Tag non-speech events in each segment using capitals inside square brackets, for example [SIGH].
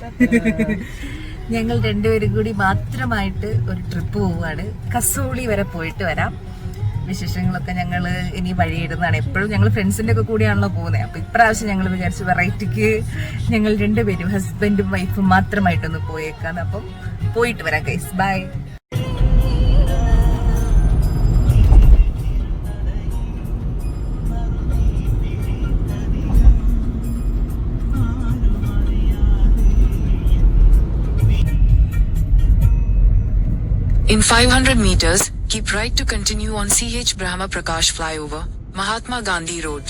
[LAUGHS] ഞങ്ങൾ രണ്ടുപേരും കൂടി മാത്രമായിട്ട് ഒരു ട്രിപ്പ് പോവുകയാണ്. കസോളി വരെ പോയിട്ട് വരാം. വിശേഷങ്ങളൊക്കെ ഞങ്ങൾ ഇനി വഴിയിടുന്നതാണ്. എപ്പോഴും ഞങ്ങൾ ഫ്രണ്ട്സിന്റെ ഒക്കെ കൂടിയാണല്ലോ പോകുന്നത്. അപ്പോൾ ഇപ്രാവശ്യം ഞങ്ങൾ വിചാരിച്ചു വെറൈറ്റിക്ക് ഞങ്ങൾ രണ്ടുപേരും ഹസ്ബൻഡും വൈഫും മാത്രമായിട്ടൊന്ന് പോയേക്കാന്ന്. അപ്പം പോയിട്ട് വരാം guys bye In 500 meters, keep right to continue on CH Brahma Prakash flyover, Mahatma Gandhi Road.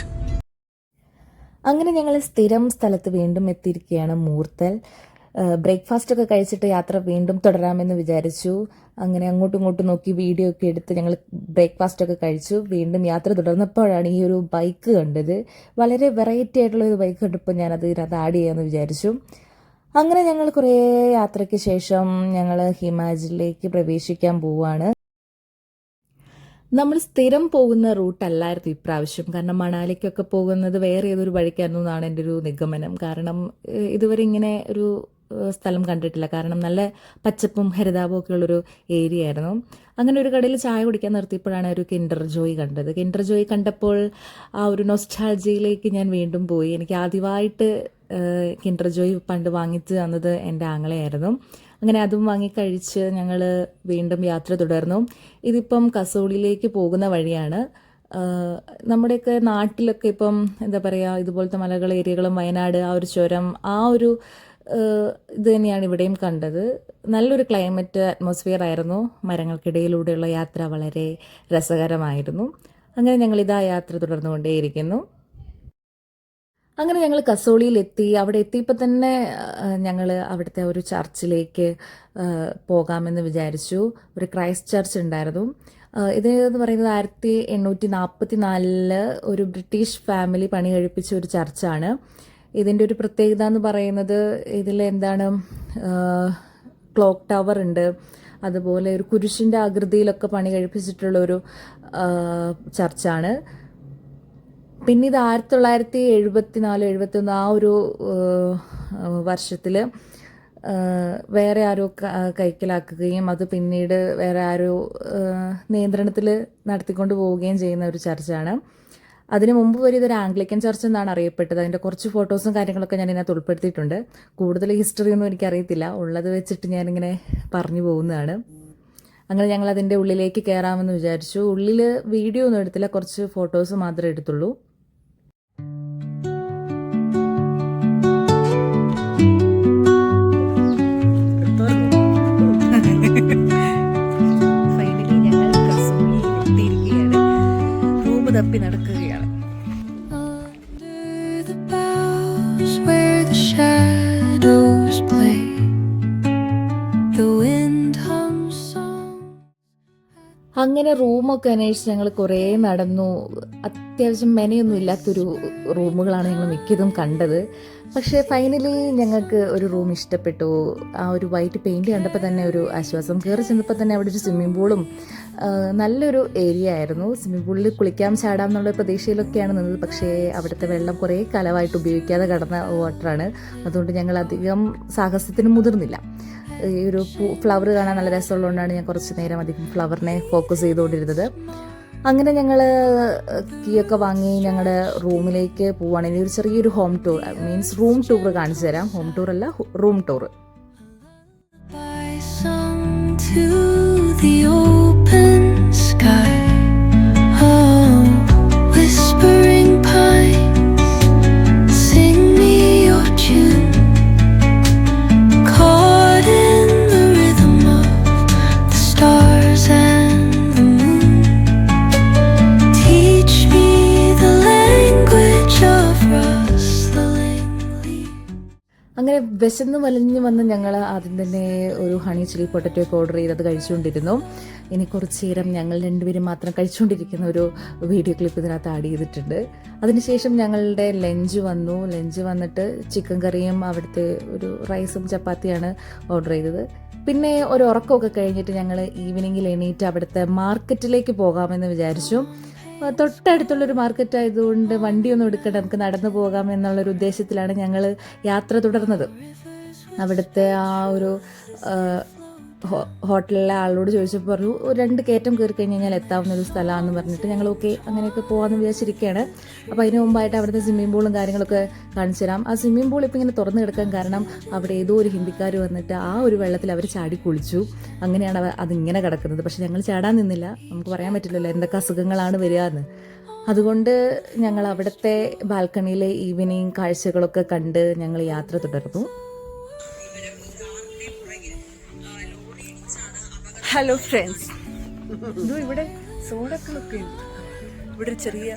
അങ്ങനെ ഞങ്ങൾ സ്ഥിരം സ്ഥലത്ത് വീണ്ടും എത്തിയിരിക്കുകയാണ് മൂർത്തൽ. ബ്രേക്ക്ഫാസ്റ്റ് ഒക്കെ കഴിച്ചിട്ട് യാത്ര വീണ്ടും തുടരാമെന്ന് വിചാരിച്ചു. അങ്ങനെ അങ്ങോട്ടും ഇങ്ങോട്ടും നോക്കി വീഡിയോ ഒക്കെ എടുത്ത് ഞങ്ങൾ ബ്രേക്ക്ഫാസ്റ്റ് ഒക്കെ കഴിച്ചു. വീണ്ടും യാത്ര തുടർന്നപ്പോഴാണ് ഈ ഒരു ബൈക്ക് കണ്ടത്. വളരെ വെറൈറ്റി ആയിട്ടുള്ള ഒരു ബൈക്ക് കണ്ടപ്പോൾ ഞാനത് ഇതിനകത്ത് ആഡ് ചെയ്യാമെന്ന് വിചാരിച്ചു. അങ്ങനെ ഞങ്ങൾ കുറേ യാത്രയ്ക്ക് ശേഷം ഞങ്ങൾ ഹിമാചലിലേക്ക് പ്രവേശിക്കാൻ പോവുകയാണ് നമ്മൾ സ്ഥിരം പോകുന്ന റൂട്ടല്ലായിരുന്നു ഇപ്രാവശ്യം. കാരണം മണാലിക്കൊക്കെ പോകുന്നത് വേറെ ഏതൊരു വഴിക്കായിരുന്നു എന്നാണ് എന്റെ ഒരു നിഗമനം. കാരണം ഇതുവരെ ഇങ്ങനെ ഒരു സ്ഥലം കണ്ടിട്ടില്ല. കാരണം നല്ല പച്ചപ്പും ഹരിതാപവും ഒക്കെ ഉള്ളൊരു ഏരിയ ആയിരുന്നു. അങ്ങനെ ഒരു കടയിൽ ചായ കുടിക്കാൻ നിർത്തിയപ്പോഴാണ് ഒരു കിൻഡർ ജോയ് കണ്ടത്. കിൻഡർ ജോയ് കണ്ടപ്പോൾ ആ ഒരു നൊസ്റ്റാൾജിയിലേക്ക് ഞാൻ വീണ്ടും പോയി. എനിക്ക് ആദ്യമായിട്ട് കിൻഡർ ജോയ് പണ്ട് വാങ്ങിച്ച് തന്നത് എന്റെ ആങ്ങളെയായിരുന്നു. അങ്ങനെ അതും വാങ്ങിക്കഴിച്ച് ഞങ്ങൾ വീണ്ടും യാത്ര തുടർന്നു. ഇതിപ്പം കസോളിലേക്ക് പോകുന്ന വഴിയാണ്. നമ്മുടെയൊക്കെ നാട്ടിലൊക്കെ ഇപ്പം എന്താ പറയുക ഇതുപോലത്തെ മലകൾ ഏരിയകളും വയനാട് ആ ഒരു ചുരം ആ ഒരു ഇത് തന്നെയാണ് ഇവിടെയും കണ്ടത്. നല്ലൊരു ക്ലൈമറ്റ് അറ്റ്മോസ്ഫിയർ ആയിരുന്നു. മരങ്ങൾക്കിടയിലൂടെയുള്ള യാത്ര വളരെ രസകരമായിരുന്നു. അങ്ങനെ ഞങ്ങൾ ഇതാ യാത്ര തുടർന്നുകൊണ്ടേയിരിക്കുന്നു. അങ്ങനെ ഞങ്ങൾ കസോളിയിലെത്തി. അവിടെ എത്തിയപ്പോൾ തന്നെ ഞങ്ങൾ അവിടുത്തെ ഒരു ചർച്ചിലേക്ക് പോകാമെന്ന് വിചാരിച്ചു. ഒരു ക്രൈസ്റ്റ് ചർച്ച് ഉണ്ടായിരുന്നു. ഇത് എന്ന് പറയുന്നത് ആയിരത്തി എണ്ണൂറ്റി നാൽപ്പത്തി നാലിൽ ഒരു ബ്രിട്ടീഷ് ഫാമിലി പണി കഴിപ്പിച്ച ഒരു ചർച്ചാണ്. ഇതിന്റെ ഒരു പ്രത്യേകത എന്ന് പറയുന്നത് ഇതിൽ എന്താണ് ക്ലോക്ക് ടവർ ഉണ്ട്. അതുപോലെ ഒരു കുരിശിന്റെ ആകൃതിയിലൊക്കെ പണി കഴിപ്പിച്ചിട്ടുള്ള ഒരു ചർച്ചാണ്. പിന്നെ ഇത് ആയിരത്തി തൊള്ളായിരത്തി എഴുപത്തി നാല് എഴുപത്തി ഒന്ന് ആ ഒരു വർഷത്തിൽ വേറെ ആരോ കൈക്കലാക്കുകയും അത് പിന്നീട് വേറെ ആരോ നിയന്ത്രണത്തിൽ നടത്തിക്കൊണ്ട് പോവുകയും ചെയ്യുന്ന ഒരു ചർച്ചാണ് അതിന് മുമ്പ് വരെ ഇതൊരു ആംഗ്ലിക്കൻ ചർച്ച് എന്നാണ് അറിയപ്പെട്ടത്. അതിന്റെ കുറച്ച് ഫോട്ടോസും കാര്യങ്ങളൊക്കെ ഞാൻ ഇതിനകത്ത് ഉൾപ്പെടുത്തിയിട്ടുണ്ട്. കൂടുതൽ ഹിസ്റ്ററി ഒന്നും എനിക്കറിയത്തില്ല. ഉള്ളത് വെച്ചിട്ട് ഞാനിങ്ങനെ പറഞ്ഞു പോകുന്നതാണ്. അങ്ങനെ ഞങ്ങൾ അതിന്റെ ഉള്ളിലേക്ക് കയറാമെന്ന് വിചാരിച്ചു. ഉള്ളിൽ വീഡിയോ ഒന്നും എടുത്തില്ല. കുറച്ച് ഫോട്ടോസ് മാത്രമേ എടുത്തുള്ളൂ. ഫൈനലി ഞങ്ങൾ റൂം തപ്പി നടക്കുകയാണ്. അങ്ങനെ റൂമൊക്കെ അന്വേഷിച്ച് ഞങ്ങൾ കുറേ നടന്നു. അത്യാവശ്യം മെനയൊന്നും ഇല്ലാത്തൊരു റൂമുകളാണ് ഞങ്ങൾ മിക്കതും കണ്ടത്. പക്ഷേ ഫൈനലി ഞങ്ങൾക്ക് ഒരു റൂം ഇഷ്ടപ്പെട്ടു. ആ ഒരു വൈറ്റ് പെയിന്റ് കണ്ടപ്പോൾ തന്നെ ഒരു ആശ്വാസം. കയറി ചെന്നപ്പോൾ തന്നെ അവിടെ ഒരു സ്വിമ്മിംഗ് പൂളും നല്ലൊരു ഏരിയ ആയിരുന്നു. സ്വിമ്മിംഗ് പൂളിൽ കുളിക്കാം ചാടാം എന്നുള്ള പ്രതീക്ഷയിലൊക്കെയാണ് നിന്നത്. പക്ഷേ അവിടുത്തെ വെള്ളം കുറേ കാലമായിട്ട് ഉപയോഗിക്കാതെ കടന്ന വാട്ടറാണ് അതുകൊണ്ട് ഞങ്ങൾ അധികം സാഹസത്തിന് മുതിർന്നില്ല. ഈ ഒരു ഫ്ലവർ കാണാൻ നല്ല രസമുള്ളതുകൊണ്ടാണ് ഞാൻ കുറച്ച് നേരം അധികം ഫ്ലവറിനെ ഫോക്കസ് ചെയ്തുകൊണ്ടിരുന്നത്. അങ്ങനെ ഞങ്ങൾ കീയൊക്കെ വാങ്ങി ഞങ്ങളുടെ റൂമിലേക്ക് പോവുകയാണ് ഇനി ഒരു ചെറിയൊരു home tour means room tour കാണിച്ചു തരാം. ഹോം ടൂർ അല്ല റൂം ടൂർ വിശന്ന് വലിഞ്ഞു വന്ന് ഞങ്ങൾ ആദ്യം തന്നെ ഒരു ഹണി ചില്ലി പൊട്ടറ്റോ ഒക്കെ ഓർഡർ ചെയ്ത് അത് കഴിച്ചുകൊണ്ടിരുന്നു. ഇനി കുറച്ച് നേരം ഞങ്ങൾ രണ്ടുപേരും മാത്രം കഴിച്ചുകൊണ്ടിരിക്കുന്ന ഒരു വീഡിയോ ക്ലിപ്പ് ഇതിനകത്ത് ആഡ് ചെയ്തിട്ടുണ്ട്. അതിനുശേഷം ഞങ്ങളുടെ ലഞ്ച് വന്നു. ലഞ്ച് വന്നിട്ട് ചിക്കൻ കറിയും അവിടുത്തെ ഒരു റൈസും ചപ്പാത്തിയാണ് ഓർഡർ ചെയ്തത്. പിന്നെ ഒരു ഉറക്കമൊക്കെ കഴിഞ്ഞിട്ട് ഞങ്ങൾ ഈവനിങ്ങിൽ എണീറ്റ് അവിടുത്തെ മാർക്കറ്റിലേക്ക് പോകാമെന്ന് വിചാരിച്ചു. തൊട്ടടുത്തുള്ളൊരു മാർക്കറ്റ് ആയതുകൊണ്ട് വണ്ടിയൊന്നും എടുക്കണ്ട നമുക്ക് നടന്നു പോകാം എന്നുള്ളൊരു ഉദ്ദേശത്തിലാണ് ഞങ്ങൾ യാത്ര തുടർന്നത്. അവിടുത്തെ ആ ഒരു ഹോട്ടലിലെ ആളോട് ചോദിച്ചപ്പോൾ പറഞ്ഞു രണ്ട് കയറ്റം കയറി കഴിഞ്ഞ് കഴിഞ്ഞാൽ എത്താവുന്ന ഒരു സ്ഥലമാണെന്ന് പറഞ്ഞിട്ട് ഞങ്ങൾ ഓക്കെ അങ്ങനെയൊക്കെ പോകാമെന്ന് വിചാരിച്ചിരിക്കുകയാണ്. അപ്പോൾ അതിന് മുമ്പായിട്ട് അവിടുത്തെ സ്വിമ്മിംഗ് പൂളും കാര്യങ്ങളൊക്കെ കാണിച്ചു തരാം. ആ സ്വിമ്മിംഗ് പൂൾ ഇപ്പോൾ ഇങ്ങനെ തുറന്നു കിടക്കാൻ കാരണം അവിടെ ഏതോ ഒരു ഹിന്ദിക്കാർ വന്നിട്ട് ആ ഒരു വെള്ളത്തിൽ അവർ ചാടി കുളിച്ചു. അങ്ങനെയാണ് അതിങ്ങനെ കിടക്കുന്നത്. പക്ഷേ ഞങ്ങൾ ചാടാൻ നിന്നില്ല. നമുക്ക് പറയാൻ പറ്റില്ലല്ലോ എന്തൊക്കെ അസുഖങ്ങളാണ് വരിക എന്ന് അതുകൊണ്ട് ഞങ്ങൾ അവിടുത്തെ ബാൽക്കണിയിലെ ഈവനിങ് കാഴ്ചകളൊക്കെ കണ്ട് ഞങ്ങൾ യാത്ര തുടർന്നു. ഹലോ ഫ്രണ്ട്സ് ഇതും ഇവിടെ സോഡക്കളൊക്കെ ഉണ്ട്. ഇവിടെ ഒരു ചെറിയ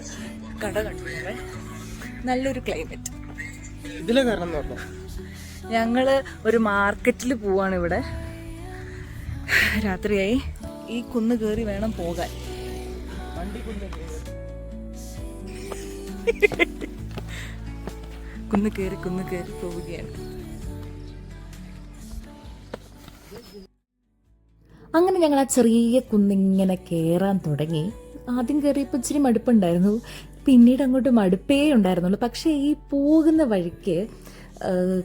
കട കണ്ടു. ഞങ്ങൾ നല്ലൊരു ക്ലൈമറ്റ് ഇതിലെ കാരണം എന്ന് പറഞ്ഞു? ഞങ്ങൾ ഒരു മാർക്കറ്റിൽ പോവാണ് ഇവിടെ. രാത്രിയായി. ഈ കുന്ന് കയറി വേണം പോകാൻ. കുന്ന് കയറി കുന്ന് കയറി പോവുകയാണ്. അങ്ങനെ ഞങ്ങൾ ആ ചെറിയ കുന്നിങ്ങനെ കയറാൻ തുടങ്ങി. ആദ്യം കയറിയപ്പോൾ ഇച്ചിരി മടുപ്പുണ്ടായിരുന്നു. പിന്നീട് അങ്ങോട്ട് മടുപ്പേ ഉണ്ടായിരുന്നുള്ളൂ. പക്ഷേ ഈ പോകുന്ന വഴിക്ക്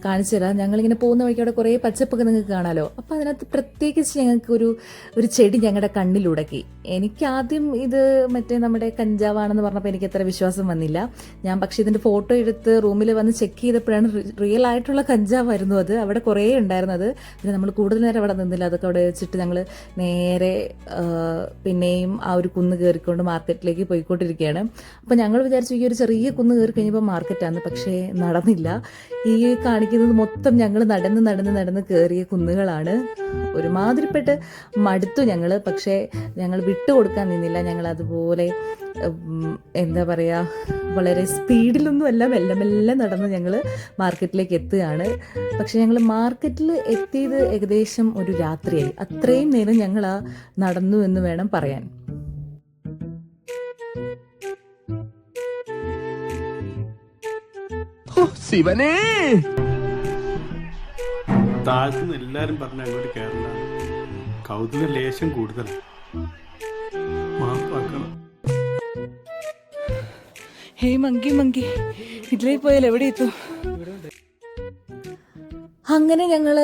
കാണിച്ചു തരാം. ഞങ്ങളിങ്ങനെ പോകുന്ന വഴിക്ക് അവിടെ കുറേ പച്ചപ്പൊക്കെ നിങ്ങൾക്ക് കാണാമല്ലോ അപ്പോൾ അതിനകത്ത് പ്രത്യേകിച്ച് ഞങ്ങൾക്ക് ഒരു ഒരു ചെടി ഞങ്ങളുടെ കണ്ണിലുടക്കി. എനിക്ക് ആദ്യം ഇത് മറ്റേ നമ്മുടെ കഞ്ചാവാണെന്ന് പറഞ്ഞപ്പോൾ എനിക്ക് അത്ര വിശ്വാസം വന്നില്ല. ഞാൻ പക്ഷേ ഇതിന്റെ ഫോട്ടോ എടുത്ത് റൂമിൽ വന്ന് ചെക്ക് ചെയ്തപ്പോഴാണ് റിയൽ ആയിട്ടുള്ള കഞ്ചാവായിരുന്നു അത്. അവിടെ കുറേ ഉണ്ടായിരുന്നത്. പിന്നെ നമ്മൾ കൂടുതൽ നേരം അവിടെ നിന്നില്ല. അതൊക്കെ അവിടെ വെച്ചിട്ട് ഞങ്ങൾ നേരെ പിന്നെയും ആ ഒരു കുന്ന് കയറിക്കൊണ്ട് മാർക്കറ്റിലേക്ക് പോയിക്കൊണ്ടിരിക്കുകയാണ്. അപ്പോൾ ഞങ്ങൾ വിചാരിച്ചു ഈ ഒരു ചെറിയ കുന്ന് കയറി കഴിഞ്ഞപ്പോൾ മാർക്കറ്റാണ് പക്ഷേ നടന്നില്ല. ഈ കാണിക്കുന്നത് മൊത്തം ഞങ്ങൾ നടന്ന് നടന്ന് നടന്ന് കയറിയ കുന്നുകളാണ്. ഒരുമാതിരിപ്പെട്ട് മടുത്തു ഞങ്ങൾ പക്ഷേ ഞങ്ങൾ വിട്ടുകൊടുക്കാൻ നിന്നില്ല. ഞങ്ങൾ അതുപോലെ എന്താ പറയുക വളരെ സ്പീഡിലൊന്നുമല്ല മെല്ലെ മെല്ലെ നടന്ന് ഞങ്ങൾ മാർക്കറ്റിലേക്ക് എത്തുകയാണ്. പക്ഷേ ഞങ്ങൾ മാർക്കറ്റിൽ എത്തിയത് ഏകദേശം ഒരു രാത്രിയായി. അത്രയും നേരം ഞങ്ങൾ ആ നടന്നു എന്ന് വേണം പറയാൻ. ശിവനേ. താഴ്ത്തുനിന്ന് എല്ലാരും പറഞ്ഞ അങ്ങോട്ട് കേരള കൗതുക ലേശം കൂടുതലാണ് മാപ്പാക്കണം. Hey monkey monkey. ഇതിലേക്ക് പോയാൽ എവിടെ എത്തും അങ്ങനെ ഞങ്ങൾ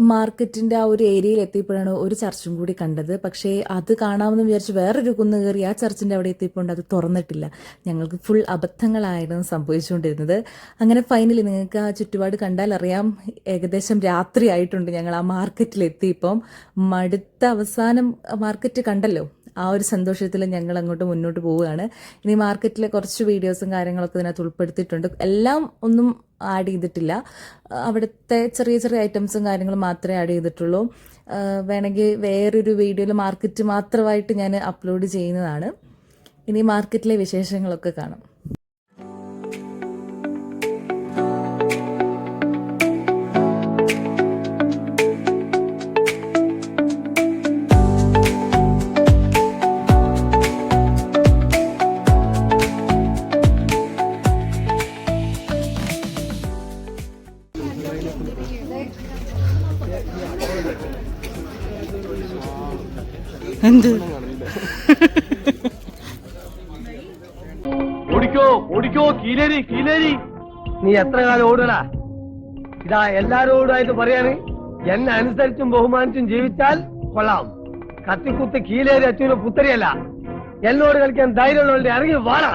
മാർക്കറ്റിന്റെ ആ ഒരു ഏരിയയിൽ എത്തിയപ്പോഴാണ് ഒരു ചർച്ചും കൂടി കണ്ടത്. പക്ഷേ അത് കാണാമെന്ന് വിചാരിച്ച് വേറൊരു കുന്ന് കയറി ആ ചർച്ചിന്റെ അവിടെ എത്തിയപ്പോൾ അത് തുറന്നിട്ടില്ല. ഞങ്ങൾക്ക് ഫുൾ അബദ്ധങ്ങളായിരുന്നു സംഭവിച്ചുകൊണ്ടിരുന്നത്. അങ്ങനെ ഫൈനലി നിങ്ങൾക്ക് ആ ചുറ്റുപാട് കണ്ടാൽ അറിയാം. ഏകദേശം രാത്രി ആയിട്ടുണ്ട് ഞങ്ങൾ ആ മാർക്കറ്റിൽ എത്തിയപ്പം. മടുത്ത അവസാനം മാർക്കറ്റ് കണ്ടല്ലോ. ആ ഒരു സന്തോഷത്തിൽ ഞങ്ങൾ അങ്ങോട്ട് മുന്നോട്ട് പോവുകയാണ്. ഇനി മാർക്കറ്റിലെ കുറച്ച് വീഡിയോസും കാര്യങ്ങളൊക്കെ ഇതിനകത്ത് ഉൾപ്പെടുത്തിയിട്ടുണ്ട്. എല്ലാം ഒന്നും ആഡ് ചെയ്തിട്ടില്ല. അവിടുത്തെ ചെറിയ ചെറിയ ഐറ്റംസും കാര്യങ്ങളും മാത്രമേ ആഡ് ചെയ്തിട്ടുള്ളൂ. വേണമെങ്കിൽ വേറൊരു വീഡിയോയിൽ മാർക്കറ്റ് മാത്രമായിട്ട് ഞാൻ അപ്ലോഡ് ചെയ്യുന്നതാണ്. ഇനി മാർക്കറ്റിലെ വിശേഷങ്ങളൊക്കെ കാണാം. എന്ത്? ഓടിക്കോ ഓടിക്കോ കീലേരി കീലേരി. നീ എത്ര കാലം ഓടടാ ഇതാ എല്ലാരോടായിട്ട് പറയാണ്. എന്നെ അനുസരിച്ചും ബഹുമാനിച്ചും ജീവിച്ചാൽ കൊള്ളാം. കത്തിക്കുത്ത് കീലേരി അച്ഛനും പുത്തരിയല്ല എന്നോട് കളിക്കാൻ ധൈര്യമുള്ളവരുടെ ഇറങ്ങി വാടാ.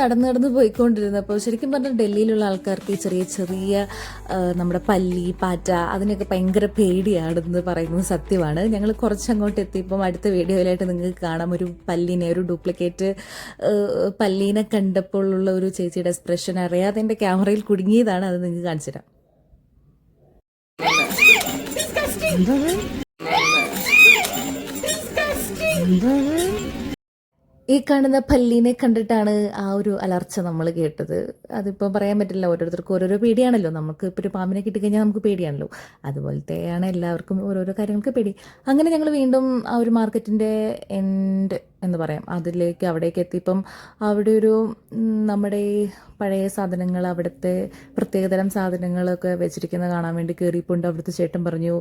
നടന്ന് നടന്ന് പോയിക്കൊണ്ടിരുന്നപ്പോൾ ശരിക്കും പറഞ്ഞാൽ ഡൽഹിയിലുള്ള ആൾക്കാർക്ക് ചെറിയ ചെറിയ നമ്മുടെ പല്ലി പാറ്റ അതിനൊക്കെ ഭയങ്കര പേടിയാണെന്ന് പറയുന്നത് സത്യമാണ്. ഞങ്ങൾ കുറച്ചങ്ങോട്ട് എത്തിയപ്പം അടുത്ത വീഡിയോയിലായിട്ട് നിങ്ങൾക്ക് കാണാം. ഒരു പല്ലിനെ ഒരു ഡ്യൂപ്ലിക്കേറ്റ് പല്ലീനെ കണ്ടപ്പോൾ ഉള്ള ഒരു ചേച്ചിയുടെ എക്സ്പ്രഷൻ. അറിയാതെ എന്റെ ക്യാമറയിൽ കുടുങ്ങിയതാണ്. അത് നിങ്ങൾക്ക് കാണിച്ചു തരാം. ഈ കാണുന്ന പല്ലിനെ കണ്ടിട്ടാണ് ആ ഒരു അലർച്ച നമ്മൾ കേട്ടത്. അതിപ്പോൾ പറയാൻ പറ്റില്ല ഓരോരുത്തർക്കും ഓരോരോ പേടിയാണല്ലോ. നമുക്ക് ഇപ്പോൾ ഒരു പാമ്പിനെ കിട്ടിക്കഴിഞ്ഞാൽ നമുക്ക് പേടിയാണല്ലോ. അതുപോലത്തെയാണ് എല്ലാവർക്കും ഓരോരോ കാര്യങ്ങൾക്ക് പേടി. അങ്ങനെ ഞങ്ങൾ വീണ്ടും ആ ഒരു മാർക്കറ്റിന്റെ എൻഡ് എന്ന് പറയാം. അതിലേക്ക് അവിടേക്ക് എത്തിയപ്പം അവിടെ ഒരു നമ്മുടെ പഴയ സാധനങ്ങൾ അവിടുത്തെ പ്രത്യേകതരം സാധനങ്ങളൊക്കെ വെച്ചിരിക്കുന്നത് കാണാൻ വേണ്ടി കയറിയിപ്പോണ്ട് അവിടുത്തെ ചേട്ടൻ പറഞ്ഞു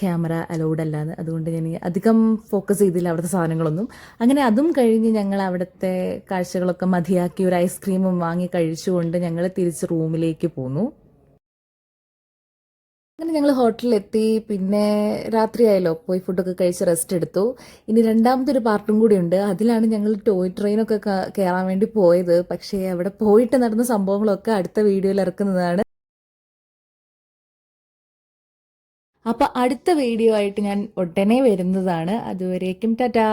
ക്യാമറ അലൗഡ് അല്ലാന്ന് അതുകൊണ്ട് ഞാൻ അധികം ഫോക്കസ് ചെയ്തില്ല അവിടുത്തെ സാധനങ്ങളൊന്നും. അങ്ങനെ അതും കഴിഞ്ഞ് ഞങ്ങൾ അവിടുത്തെ കാഴ്ചകളൊക്കെ മതിയാക്കി. ഒരു ഐസ്ക്രീമും വാങ്ങി കഴിച്ചുകൊണ്ട് ഞങ്ങൾ തിരിച്ച് റൂമിലേക്ക് പോന്നു. അങ്ങനെ ഞങ്ങൾ ഹോട്ടലിലെത്തി. പിന്നെ രാത്രിയായല്ലോ. പോയി ഫുഡൊക്കെ കഴിച്ച് റെസ്റ്റ് എടുത്തു. ഇനി രണ്ടാമത്തെ ഒരു പാർട്ടും കൂടി ഉണ്ട്. അതിലാണ് ഞങ്ങൾ ടോയ് ട്രെയിനൊക്കെ കയറാൻ വേണ്ടി പോയത്. പക്ഷേ അവിടെ പോയിട്ട് നടന്ന സംഭവങ്ങളൊക്കെ അടുത്ത വീഡിയോയിൽ ഇറക്കുന്നതാണ്. അപ്പോൾ അടുത്ത വീഡിയോ ആയിട്ട് ഞാൻ ഉടനെ വരുന്നതാണ്. അതുവരേക്കും ടാറ്റാ.